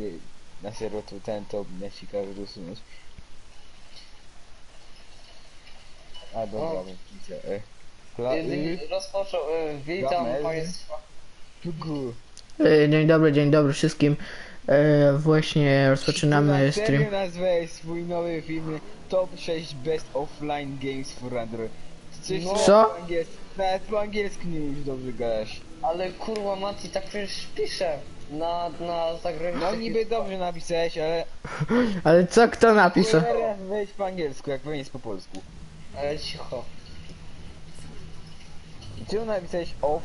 y, na serio to ten to mnie ciekawe usunąć. A dobra, O. widzę. E, Kla- y, Rozpoczął, y, witam Gamezy. państwa. Tugu. E, Dzień dobry, dzień dobry wszystkim. E, właśnie rozpoczynamy Na stream. serio nazwałeś swój nowy film Top 6 Best Offline Games for Android. Coś No. nawet Co? Po angielsku, nawet po angielsku nie już dobrze gadasz. Ale kurwa Mati tak przecież pisze na, na zagranicznych... No niby dobrze napisałeś, ale Ale co kto napisał? teraz wejdź po angielsku, jak powinieneś po polsku. Ale cicho. I czemu napisałeś off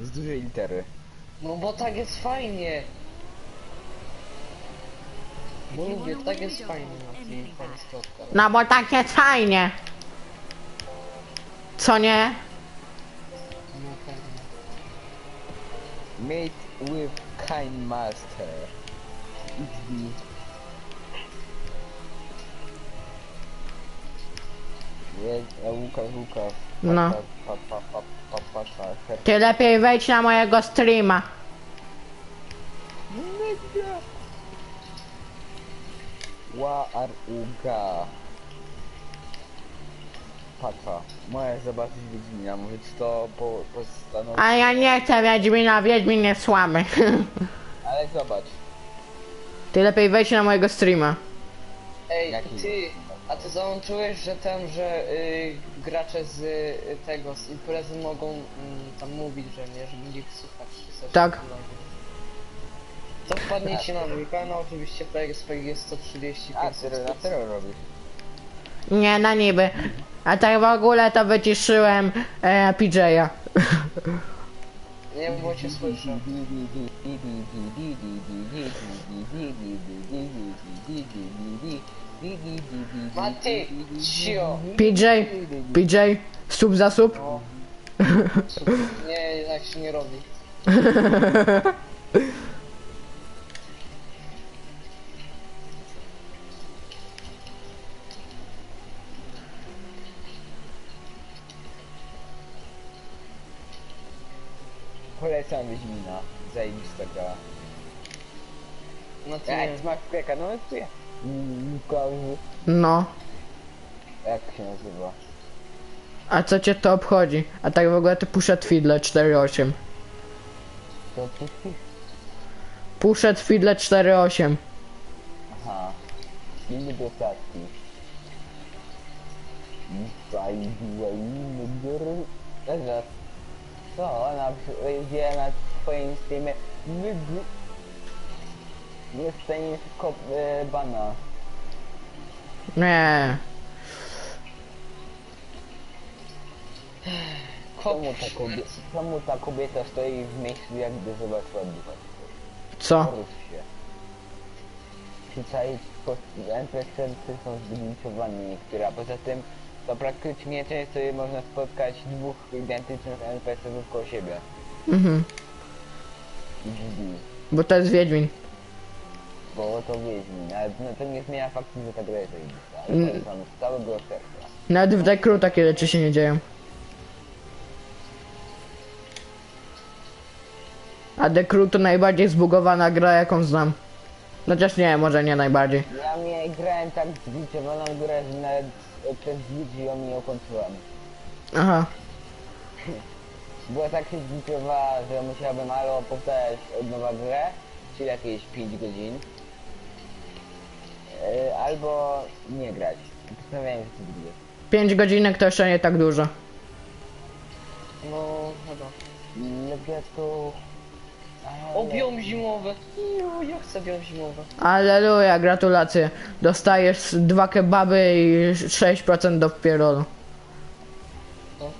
z dużej litery? No bo tak jest fajnie. Bo lubię, tak jest fajnie na tym No bo tak jest fajnie. Co nie? Made with kind master. XD. A Łukasz, Łukasz. No. Pa, pa, pa, pa, pa, pa, pa, Ty lepiej wejdź na mojego streama. Nigga. Ła Patwa. Możesz zobaczyć Wiedźmina, mówić to po. A ja nie chcę Wiedźmina, Wiedźmin jest słaby. Ale zobacz. Ty lepiej wejdź na mojego streama. Ej, Jaki? ty, a ty załączyłeś, że ten, że y, gracze z y, tego, z imprezy mogą mm, tam mówić, że nie, żeby ich słuchać czy coś Tak. takiego. To wpadniecie na mój kanał, oczywiście PSP jest 135 A, ty na serio robisz. Nie, na niby. A tak w ogóle to wyciszyłem e, PJ'a. Nie bo cię słyszę. Cio. PJ, PJ, sub za sub. No. Nie, tak się nie robi. Zajebista gra. No ty Jak masz kreka, no to ja. Łukasz. No. Jak się nazywa? A co cię to obchodzi? A tak w ogóle ty puszę Twidle 4.8. To puścisz? Puszę Twidle 4.8. Aha. Inny dostatki. Zajbiłem gry. Teraz. Co? Ona powiedziała na twoim streamie. Wyg... Nie staniesz kop... E, bana. Nie. Czemu ta, kobieta, czemu ta kobieta stoi w miejscu jakby zobaczyła ducha? Co? Porusz się. Tutaj NPC są zgliczowani niektóre, a poza tym to praktycznie często można spotkać dwóch identycznych NPC-ów koło siebie. Mhm. XD. Bo to jest Wiedźmin. Bo to Wiedźmin, ale no to nie zmienia faktu, że ta gra jest zajebista. Mm. Ale polecam z całego serca. Nawet w Dekru takie rzeczy się nie dzieją. A Dekru to najbardziej zbugowana gra jaką znam. Chociaż nie, może nie najbardziej. Ja mnie grałem tak zgliczowaną grę, że nawet przez ludzi ją nie ukończyłem. Aha. Była tak się zgliczowała, że musiałbym albo powtarzać od nowa grę, czyli jakieś 5 godzin, e, albo nie grać. Postanawiałem, że to drugie. 5 godzinek to jeszcze nie tak dużo. No, chyba. Lubię to... ale- O, biom zimowe. Iu, ja chcę biom zimowe. Aleluja, gratulacje. Dostajesz dwa kebaby i 6% do wpierolu. No.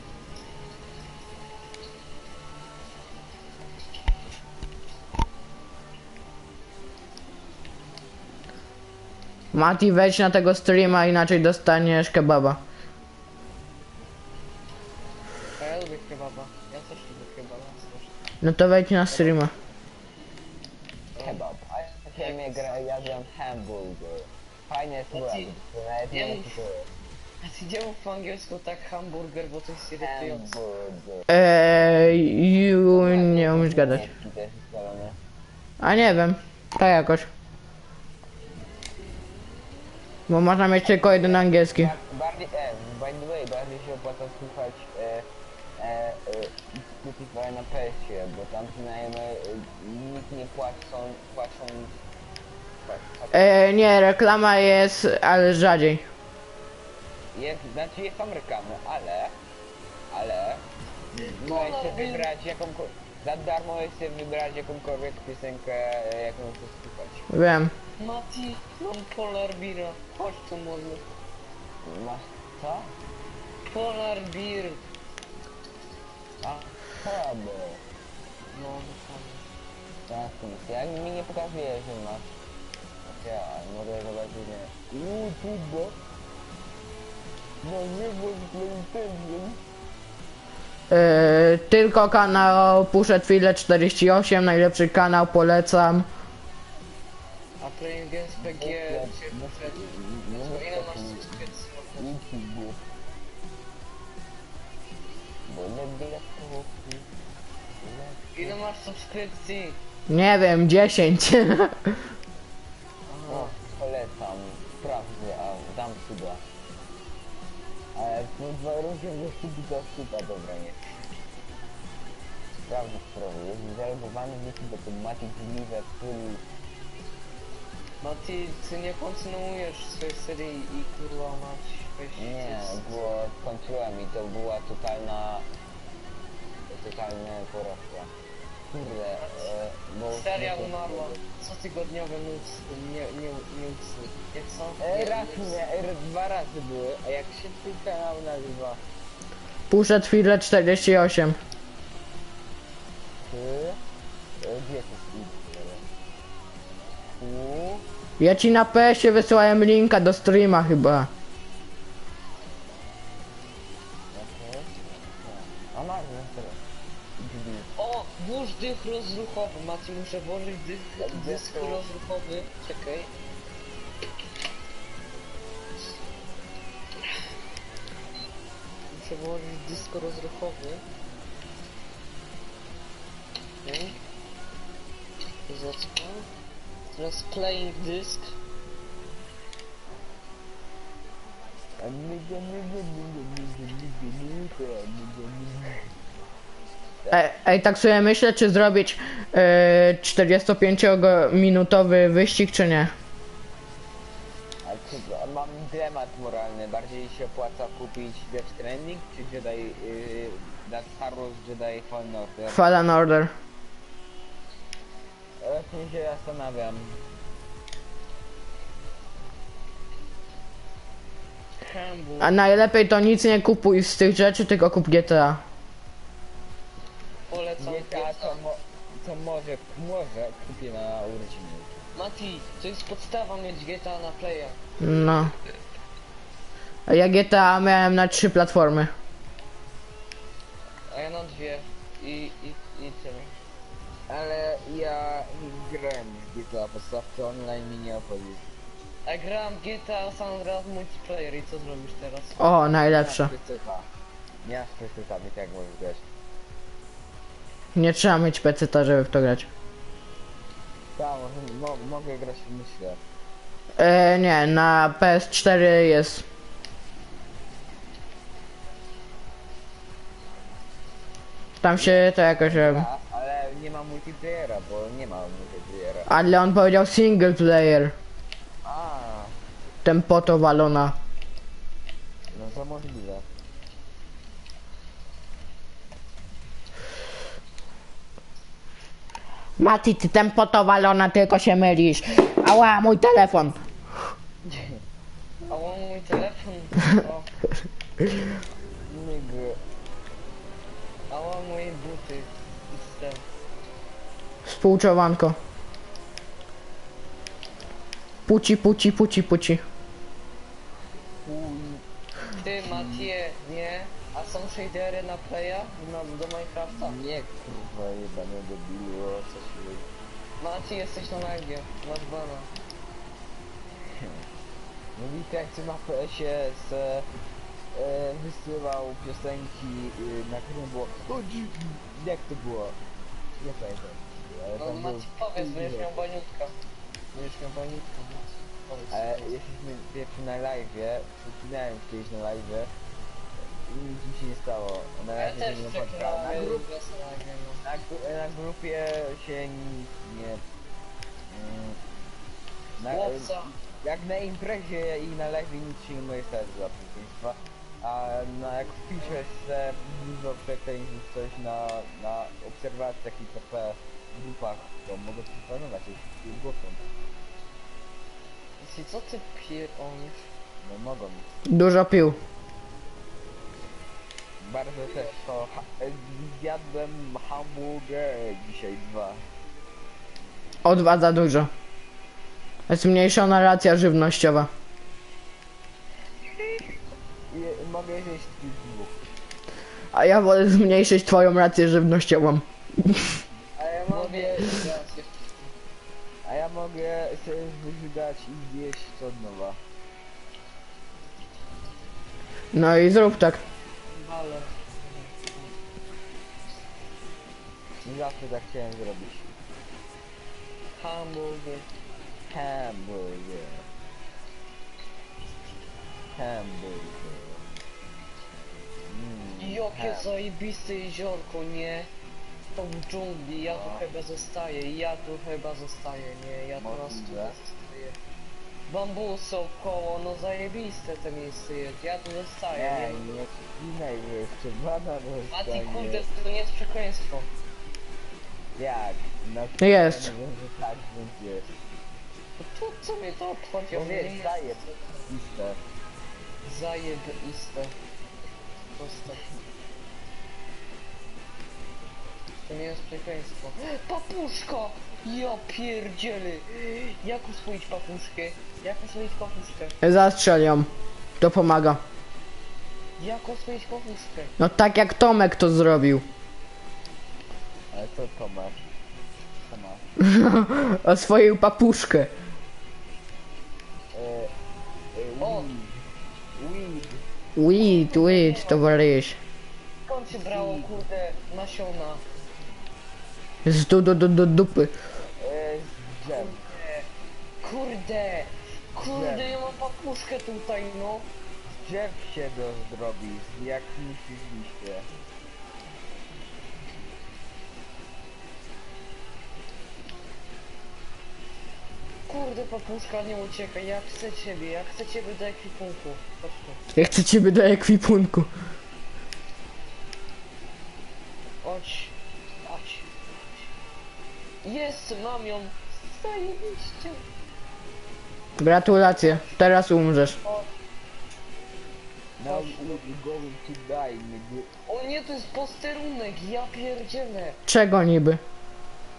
Mati, wejdź na tego streama, inaczej dostaniesz kebaba. A ja lubię kebaba. Ja też lubię kebaba. No to wejdź na streama. Kebab. A ja dzisiaj mnie gra, jadłem hamburger. Fajne słowo, Ci- to nawet nie wiem co to jest. A ty mów po angielsku tak hamburger, bo to jest irytujące. Hamburger. Eee, you nie umiesz gadać. Niemiecki też ustalony. A nie wiem, tak jakoś. Bo można mieć tylko jeden angielski. Bar- Bardziej, e, by the way, bardziej się opłaca słuchać e, e, e, Spotify na PS-ie, bo tam przynajmniej e, nikt nie płacą, płacą... Tak, tak. E, nie, reklama jest, ale rzadziej. Jest, znaczy jest tam reklamy, ale, ale możesz sobie wybrać jakąkolwiek, za darmo jest sobie wybrać jakąkolwiek piosenkę, e, jaką chcesz słuchać. Wiem. Mati, mam Polar Beera. Chodź tu może. Masz co? Polar Beer. A, słabo. No, dokładnie. Transmisja. Jak mi nie pokazuje, że masz. Ja mogę zobaczyć, nie. YouTube. No nie bądź PlayStation. E, tylko kanał Puszę Chwilę 48, najlepszy kanał, polecam. A Playing Games PG się no- poszedł. no- ile masz subskrypcji? YouTube. Bo nie byle kupi. Ile masz subskrypcji? Nie wiem, 10. a dam suba. Ale pod warunkiem, że subi to suba dobra nie. Sprawdzę sprawę. Jest zalogowany w YouTube automatic Liverpool. Mati, ty nie kontynuujesz swojej serii i kurwa mać weź Nie, było, skończyłem i to była totalna... Totalne porażka. Kurde, e, bo... Seria umarła. Cotygodniowe news, nie, nie, newsy. Jak są? E, raz nie, e, dwa razy były, a jak się twój kanał nazywa? Puszę Chwilę 48. Ty? E, Gdzie to jest? U? Ja ci na PS-ie wysyłałem linka do streama chyba. Dych rozruchowy. Mati, muszę włożyć dych, dysk rozruchowy. Czekaj. Muszę włożyć dysk rozruchowy. Okay. Teraz playing disk. A Ej, ej, tak sobie myślę, czy zrobić e, 45-minutowy wyścig, czy nie. A czy, a mam dylemat moralny. Bardziej się opłaca kupić Death Stranding czy Jedi... Yy, na Star Wars Jedi Fallen Order? Fallen Order. Właśnie się zastanawiam. A najlepiej to nic nie kupuj z tych rzeczy, tylko kup GTA. GTA. to, mo to może, może kupię na urodziny. Mati, to jest podstawa mieć GTA na playa. No. A ja GTA miałem na trzy platformy. A ja na dwie. I, i, i tyle. Ale ja grałem w GTA podstawce online mi nie. A grałem GTA San Andreas multiplayer i co zrobisz teraz? O, najlepsze. Nie masz PC, więc jak możesz grać? Nie trzeba mieć PC, żeby w to grać. Tak, może, mo mogę grać w myślę. E, nie, na PS4 jest. Tam się to jakoś robi. A, ale nie ma multiplayera, bo nie ma multiplayera. Ale on powiedział single player. A, Tempoto walona. no to możliwe. Mati, ty tempoto walona, tylko się mylisz. Ała, mój telefon. A on mój telefon. O, Nigdy. a on moje buty. Współczowanko. Puci, puci, puci, puci. Ty Matie, nie? A są shadery na playa? No, do Minecrafta? Nie kurwa jebane debilu, o co się dzieje? Mati, jesteś na nagie. Masz bana. No i jak ty na PS-ie z, e, wysyłał piosenki, e, na którym było o, jak to było? Nie pamiętam. Ale No tam było- Mati, powiedz, będziesz miał baniutka. Będziesz miał baniutka. Mati. Powiedz, powiedz. jesteśmy pierwszy na live'ie, przepinałem kiedyś na live'ie i nic mi się nie stało. Na Ja razie też się nie napotkało. Na, przegrałem grup, bez no. na, gru- na grupie się nic nie... mm, Na, Chłopca. jak na imprezie i na live nic się nie może stać za przeciwieństwa. A na jak wpiszesz se dużo przekleństw coś na, na obserwacji takich TP w grupach, to mogę planować, jeśli głosem. Jeśli co ty pierdolisz? No mogą. Dużo pił. Bardzo też to ha- zjadłem hamburger dzisiaj dwa. O dwa za dużo. Jest zmniejszona racja żywnościowa. I mogę tych dwóch. A ja wolę zmniejszyć twoją rację żywnościową. A ja mogę, a ja mogę sobie wyżygać i zjeść od nowa. No i zrób tak. Zawsze tak chciałem zrobić. Hamburger. Hamburger. Hamburger. Mm, Jakie ham. zajebiste jeziorko, nie? To w dżungli, ja tu No. chyba zostaję, ja tu chyba zostaję, nie? Ja teraz tu Możliwe. zostaję. Bambusy koło, no zajebiste te miejsce jest, ja tu zostaję, Nie, nie? nie wspinaj, że jeszcze bana A ty kurde, to nie jest przekleństwo. Jak? Na No jest. Ja wiem, że tak jest. To, to co mnie to obchodzi? Nie- daję listę. Zajebiste. Proste. To nie jest przekleństwo. Papuszka! Ja pierdzielę! Jak uswoić papuszkę? Jak uswoić papuszkę? Zastrzel ją. To pomaga. Jak uswoić papuszkę? No tak jak Tomek to zrobił. Co to masz? Co masz? Oswoił papuszkę. E, e, O! weed. Weed. Weed, towarzysz. Skąd się brało kurde nasiona? Z du, du, du, du, dupy. E, z drzew. Kurde! Kurde, ja mam papuszkę tutaj, no! Z drzew się to zrobi. Jak liście. Kurde, papuszka, nie uciekaj, ja chcę ciebie, ja chcę ciebie do ekwipunku. Chodź tu. Ja chcę ciebie do ekwipunku. Chodź, chodź. Jest, mam ją. Zajebiście. Gratulacje. Teraz umrzesz. Now you're going to die, nigga. O nie, to jest posterunek, ja pierdzielę. Czego niby?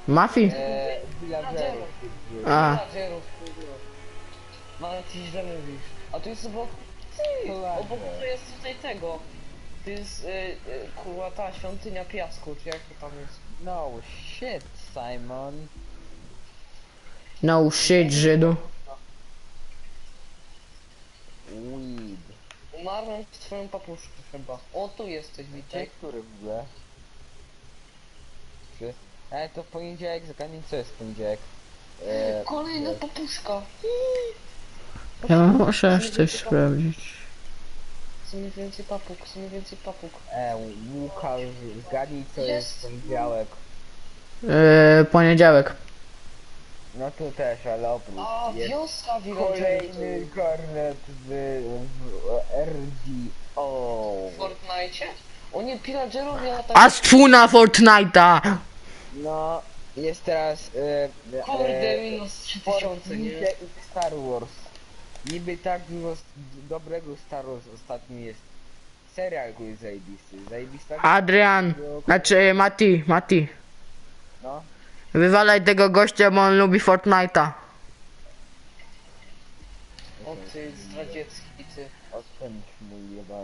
Mafii? E, villagerów. A. Villagerów, ty źle mówisz. A tu jest obok... Ty, obok to jest tutaj tego. To jest, y, y, kurwa, ta świątynia piasku, czy jak to tam jest? No shit, Simon. No shit, Żydu. Weed. Umarłem w twoją papuszkę chyba. O, tu jesteś, Witek. który w ogóle? Ale to poniedziałek, zagadnij co jest w poniedziałek. E, Kolejna papuszka. Ja muszę coś sprawdzić. Chcę mieć więcej papug, chcę mieć więcej papug. e, Łukasz, zgadnij co jest Jest. w poniedziałek. Yy, poniedziałek. No tu też, ale oprócz A, jest wioska kolejny kornet w, w RDO. W Fortnite? O nie, pillagerowie atakują. Astfuna Fortnite'a! No, jest teraz e, Kurde, minus 3000, nie? Fortnite i Star Wars. Niby tak dużo s- dobrego Star Wars ostatnio jest. Serial go jest zajebisty. Zajebista Adrian, znaczy Mati, Mati. No. Wywalaj tego gościa, bo on lubi Fortnite'a. O ty, zdradziecki ty. O ten mój jeba.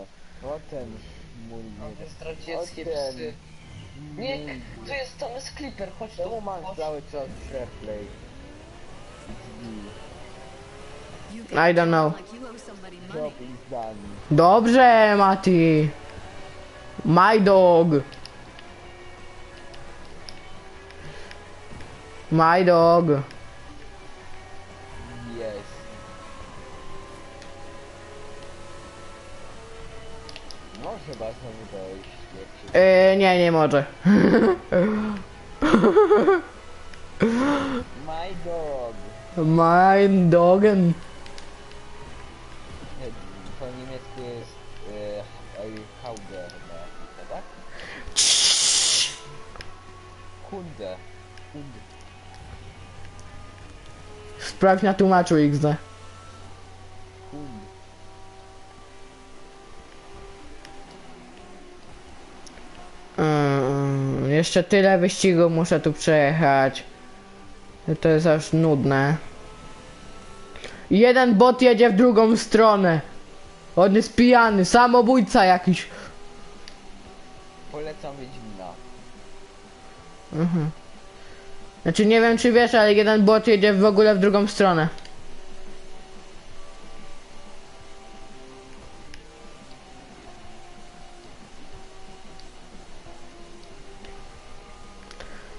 O ten mój jeba. zdradzieckie O ten. psy. Nie, tu jest jest Clipper, chodź tu. Czemu masz chodź. cały czas SharePlay? I don't know. Dobrze, Mati. My dog. My dog. Nie, nie może. My dog. Mein Dogen. Po niemiecku jest e, Hauge chyba, tak? Hunde. Sprawdź na tłumaczu XD. Jeszcze tyle wyścigu muszę tu przejechać. To jest aż nudne. Jeden bot jedzie w drugą stronę. On jest pijany, samobójca jakiś. Polecam Wiedźmina. Mhm. Znaczy nie wiem czy wiesz, ale jeden bot jedzie w ogóle w drugą stronę.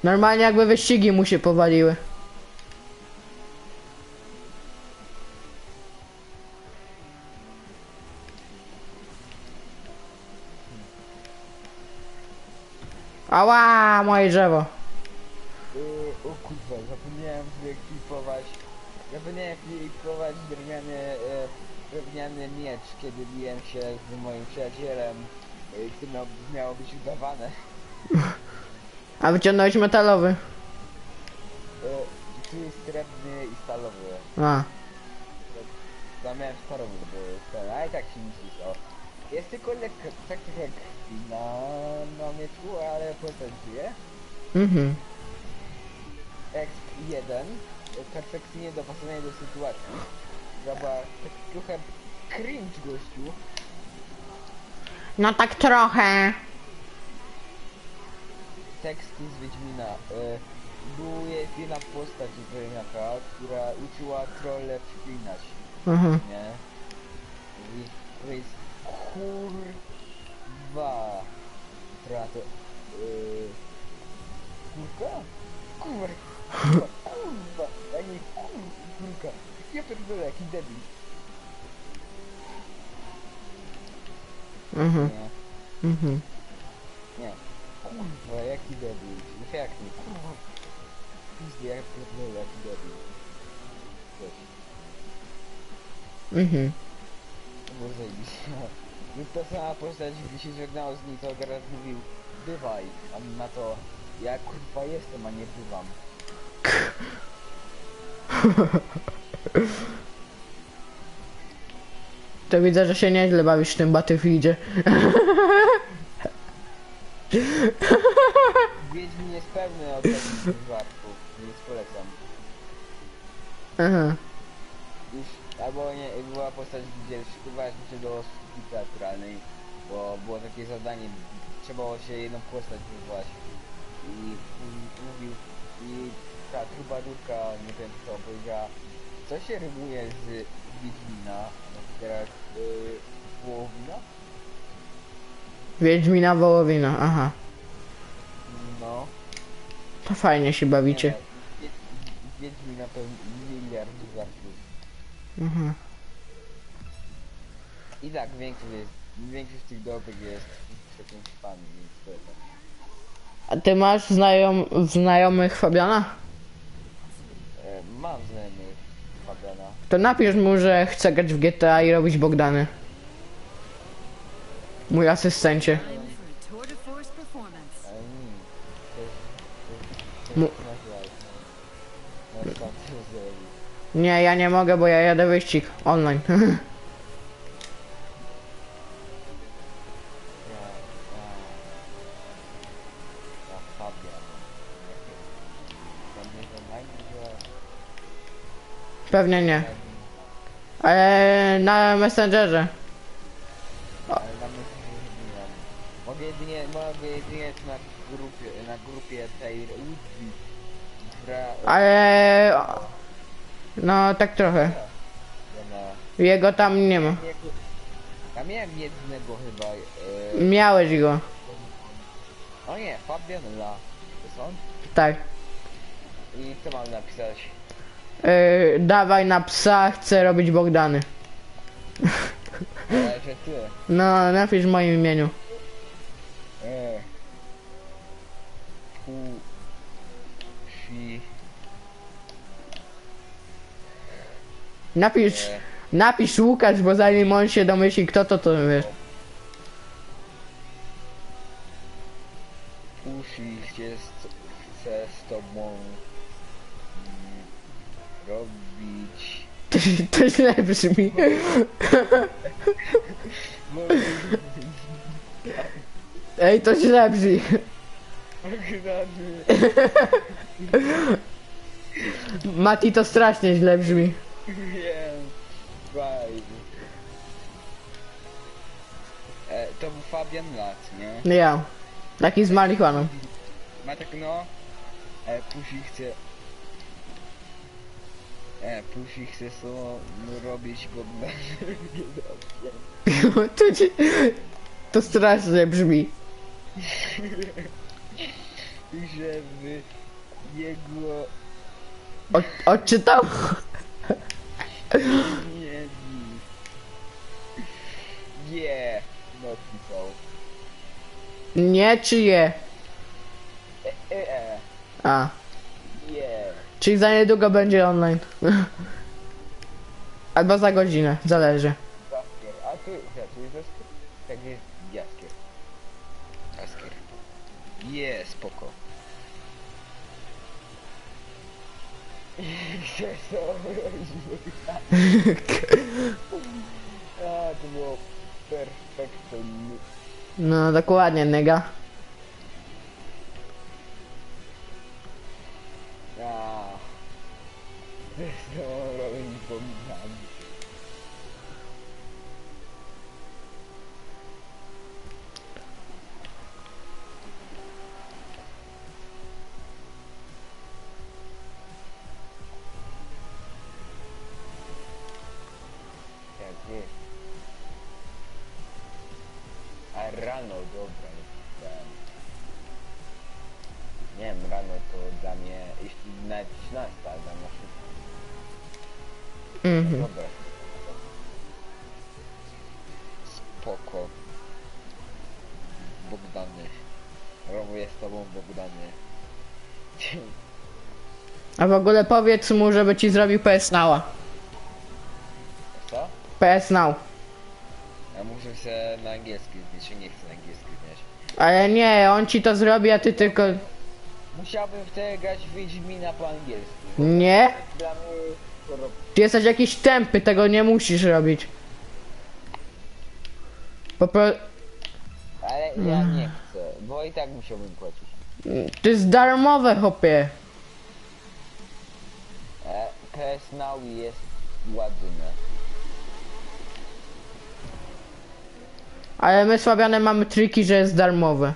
Normalnie jakby wyścigi mu się powaliły. Ała, moje drzewo. Yy, o kurwa, zapomniałem wyekwipować. Zapomniałem wyekwipować drewniany, e, drewniany miecz, kiedy biłem się z moim przyjacielem, e, który miał, miało być udawane. A wyciągnąłeś metalowy. Tu jest srebrny i stalowy. A. Ja miałem starowy, bo ten, a i tak się nic nie stało. Jest tylko lekka, tak trochę krwi na, na mieczu, ale żyje. Mhm. Exp 1 perfekcyjnie dopasowany do sytuacji. Zobacz, tak trochę cringe gościu. No tak trochę. Teksty z Wiedźmina. Y, była jedna postać Wiedźmiaka, która uczyła trolle przeklinać, Mhm. nie? I to jest kurwa. Która to... Yy, kurka? Kurwa, kurwa, kurwa, a nie kur, kurka. Ja pierdolę, jaki debil. Mhm. Nie. Mhm. Nie. Kurwa, jaki debil. No jak nie, kurwa. Pizdy, jak pierdolę, jaki debil. Coś. Mhm. To było zajebiście. No ta sama postać, gdy się żegnało z nim, to teraz mówił bywaj, a on na to ja kurwa jestem, a nie bywam. To widzę, że się nieźle bawisz w tym Battlefieldzie. Wiedźmin jest pełny od takich żartów, więc polecam. Aha. Już, albo nie, była postać, gdzie szykowałeś się do sztuki teatralnej, bo było takie zadanie, trzeba było się jedną postać wywołać i mówił, i ta trubadurka, nie wiem kto, powiedziała, co się rymuje z Wiedźmina, no teraz yy, Wołowina? Wiedźmina wołowina, aha. No. To fajnie się bawicie. Nie, Wiedźmina to miliard żartów. Mhm. I tak, większość jest, większość tych dobrych jest przekąskami, więc to tak. A ty masz znajom, znajomych Fabiana? E, mam znajomych Fabiana. To napisz mu, że chce grać w GTA i robić Bogdany. Mój asystencie. Time for a tour de force performance. Ale nie. To jest... To się zrobi. Nie, ja nie mogę, bo ja jadę wyścig online. Pewnie nie. Ale na Messengerze. Mogę jedynie, mogę jedynie na grupie, na grupie tej Ludwi. Która... Ale... No tak trochę. Jego tam nie ma. Ja miałem jednego chyba. E, Miałeś go. o nie, Fabian La. To jest on? Tak. I co mam napisać? Yy, dawaj na psa, chcę robić Bogdany. Ale że ty. No, napisz w moim imieniu. E. Fu. Fi. Napisz, E. napisz Łukasz, bo zanim on się domyśli kto to, to wiesz. Chce z, chce z tobą mm, robić. To, to źle brzmi. Ej, to źle brzmi. Mati, to strasznie źle brzmi. Wiem. Fajnie. E, to był Fabian Lat, nie? Ja. Taki z marihuaną. Ma tak no. E, Pusi chce. E, Pusi chce so no, robić go to, ci, to strasznie brzmi. Żeby jego O, odczytał? nie Je, napisał. Nie czy je? E, e, e, A, je. czyli za niedługo będzie online. Albo za godzinę, zależy. A tu, ja, tu jest? Tak jest Je, spoko. A, to było perfekcyjnie. No dokładnie, nega. Nie wiem, rano to dla mnie, jeśli nawet 13, ale dla mnie Mhm. Dobra. Spoko. Bogdany. Robuję z tobą Bogdany. A w ogóle powiedz mu, żeby ci zrobił PS Now'a. Co? PS Now. Ja muszę się na angielski zmienić, nie chcę na angielski zmieniać. Ale nie, on ci to zrobi, a ty tylko... Musiałbym wtedy grać w Wiedźmina po angielsku. Nie? Dla mnie. Ty jesteś jakiś tępy, tego nie musisz robić. Po pro... Ale ja nie chcę, bo i tak musiałbym płacić. To jest darmowe, hopie. E, PS Now jest ładne. Ale my słabiane mamy triki, że jest darmowe.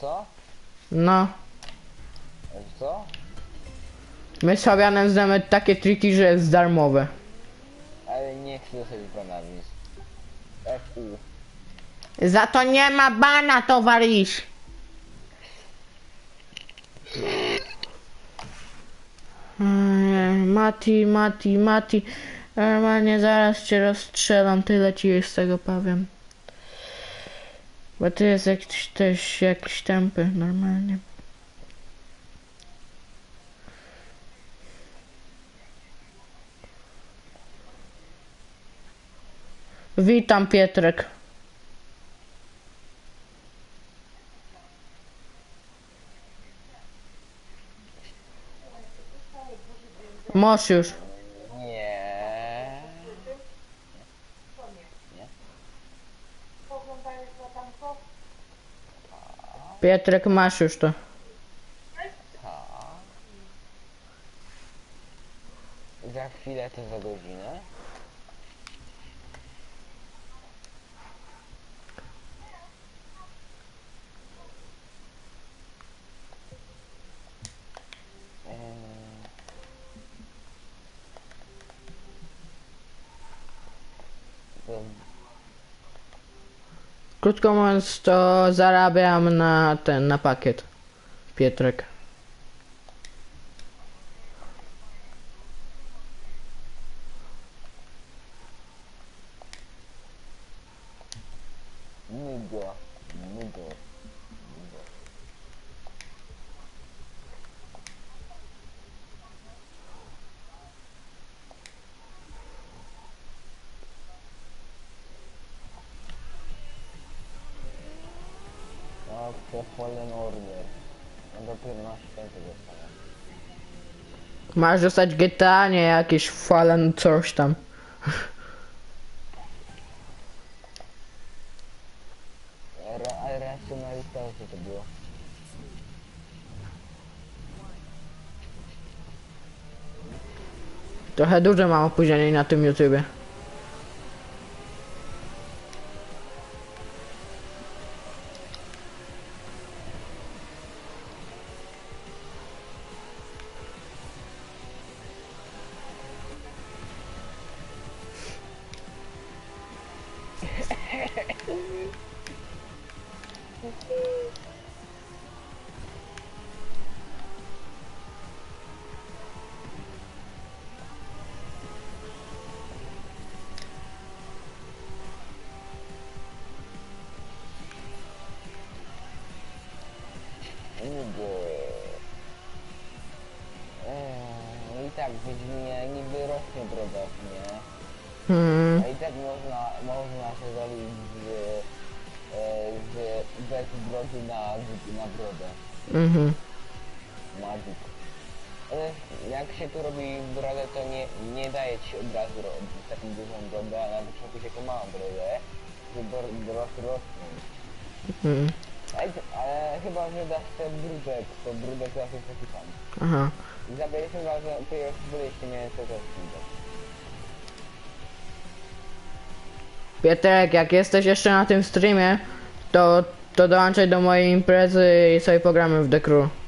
Co? No. Co? My słabianem znamy takie triki, że jest darmowe. Ale nie chcę sobie pana. FU. Za to nie ma bana, towarzysz. Mati, Mati, Mati. Normalnie zaraz cię rozstrzelam, tyle ci jest z tego powiem. Bo ty jest jakiś też jakiś tępy, normalnie. Witam Pietrek. Masz już. Nie. Pietrek, masz już to. Za chwilę to za godzinę. Em, to Krótko mówiąc, to zarabiam na ten, na pakiet. Pietrek. The Fallen Order. No dopiero na święty dostanę. Masz dostać GTA, nie jakieś Fallen coś tam. Ra- Racjonalizacja to było. Trochę duże mam opóźnienie na tym YouTubie. Brody na, na brodę. Mhm. Magic. Ale jak się tu robi brodę, to nie, nie daje ci od razu ro- taką dużą brodę, a na początku się taką małą brodę, żeby dorosł rosnąć. Mhm. Ale, ale chyba, że dasz sobie brudek, to brudek zawsze jest taki sam. Aha. I zabraliśmy razem, to już byliście, miałem co brudek. Pietrek, jak jesteś jeszcze na tym streamie, to, to dołączaj do mojej imprezy i sobie pogramy w The Crew.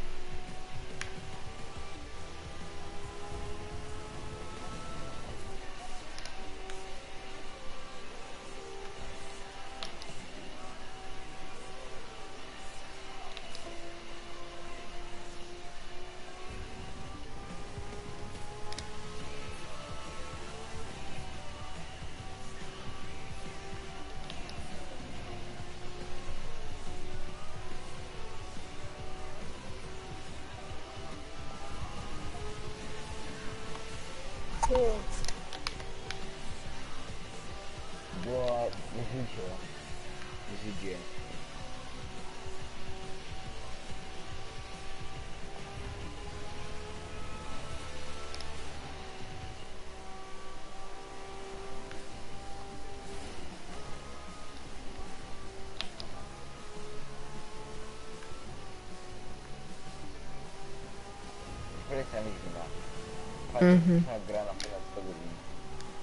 Mhm. Gra na ponad 100 godzin.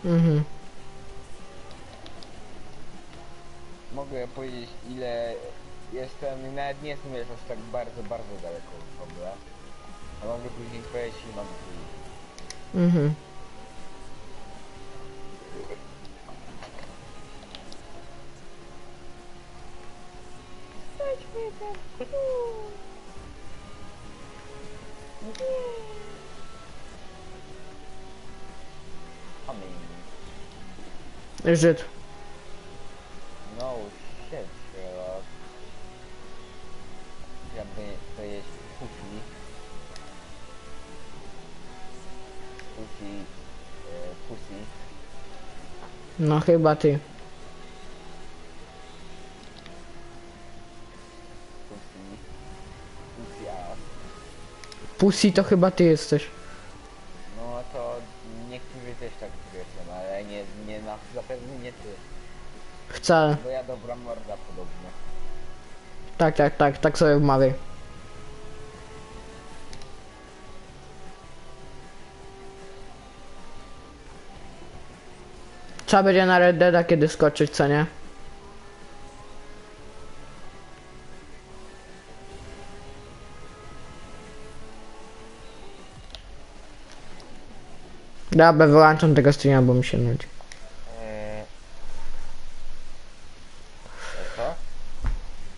Mhm. Mogę powiedzieć ile jestem i nawet nie jestem już aż tak bardzo, bardzo daleko w ogóle. A mogę później powiedzieć i mogę powiedzieć. Mhm. Amen. Żyd. No shit, Sherlock. To jest pussy. Pussy. E. No chyba ty. Pussy to chyba ty jesteś. No to niektórzy też tak twierdzą, ale nie, nie na, zapewne nie ty. Wcale. Bo ja dobra morda podobno. Tak, tak, tak, tak sobie wmawiaj. Trzeba będzie na Red Deada kiedy skoczyć, co nie? Dobra, wyłączam tego streama, bo mi się nudzi.